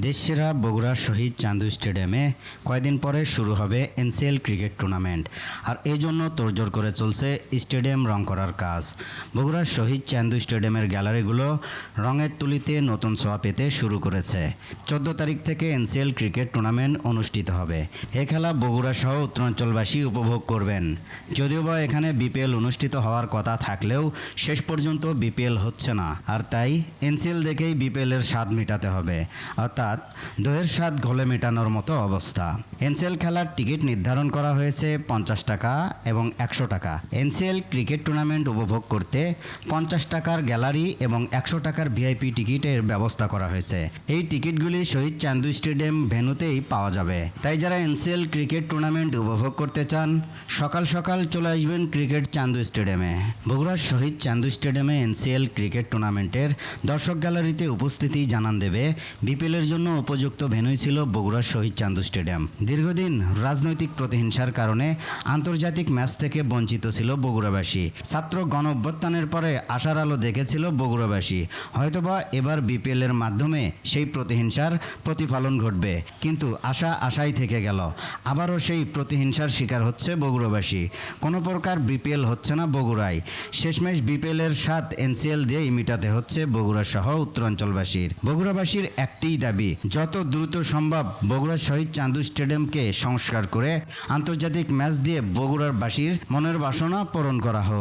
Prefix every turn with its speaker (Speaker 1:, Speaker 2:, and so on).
Speaker 1: দেশসেরা বগুড়া শহীদ চান্দু স্টেডিয়ামে কয়দিন পরে শুরু হবে এনসিএল ক্রিকেট টুর্নামেন্ট। আর এই জন্য তোড়জোড় করে চলছে স্টেডিয়াম রং করার কাজ। বগুড়ার শহীদ চান্দু স্টেডিয়ামের গ্যালারিগুলো রঙের তুলিতে নতুন ছোঁয়া পেতে শুরু করেছে। চোদ্দ তারিখ থেকে এনসিএল ক্রিকেট টুর্নামেন্ট অনুষ্ঠিত হবে। এ খেলা বগুড়া সহ উত্তরাঞ্চলবাসী উপভোগ করবেন। যদিও বা এখানে বিপিএল অনুষ্ঠিত হওয়ার কথা থাকলেও শেষ পর্যন্ত বিপিএল হচ্ছে না। আর তাই এনসিএল দেখেই বিপিএলের স্বাদ মেটাতে হবে। অর্থাৎ দইয়ের স্বাদ ঘোলে মেটানোর মতো অবস্থা। এনসিএল খেলার টিকিট নির্ধারণ করা হয়েছে পঞ্চাশ টাকা এবং একশো টাকা। এনসিএল ক্রিকেট টুর্নামেন্ট উপভোগ করতে পঞ্চাশ টাকার গ্যালারি এবং একশো টাকার ভিআইপি টিকিটের ব্যবস্থা করা হয়েছে। এই টিকিটগুলি শহীদ চান্দু স্টেডিয়াম ভেন্যুতেই পাওয়া যাবে। তাই যারা এনসিএল ক্রিকেট টুর্নামেন্ট উপভোগ করতে চান, সকাল সকাল চলে আসবেন ক্রিকেট চান্দু স্টেডিয়ামে। বগুড়ার শহীদ চান্দু স্টেডিয়ামে এনসিএল ক্রিকেট টুর্নামেন্টের দর্শক গ্যালারিতে উপস্থিতি জানান দেবে বিপিএলের জন্য উপযুক্ত ভেন্যুই ছিল বগুড়ার শহীদ চান্দু স্টেডিয়াম। দীর্ঘদিন রাজনৈতিক প্রতিহিংসার কারণে আন্তর্জাতিক ম্যাচ থেকে বঞ্চিত ছিল বগুড়াবাসী। ছাত্র গণ অভ্যুত্থানের পরে আশার আলো দেখেছিল বগুড়াবাসী। হয়তোবা এবার বিপিএল এর মাধ্যমে সেই প্রতিহিংসার প্রতিফলন ঘটবে, কিন্তু আশা আশাই থেকে গেল। আবারও সেই প্রতিহিংসার শিকার হচ্ছে বগুড়াবাসী। কোনো প্রকার বিপিএল হচ্ছে না বগুড়ায়। শেষমেশ বিপিএল এর সাত এনসিএল দিয়েই মিটাতে হচ্ছে বগুড়া সহ উত্তরাঞ্চলবাসীর। বগুড়াবাসীর একটিই দাবি যত দ্রুত সম্ভব বগুড়া শহীদ চান্দু স্টেডিয়ামকে সংস্কার করে আন্তর্জাতিক ম্যাচ দিয়ে বগুড়ার বাসীর মনের বাসনা পূরণ করা হোক।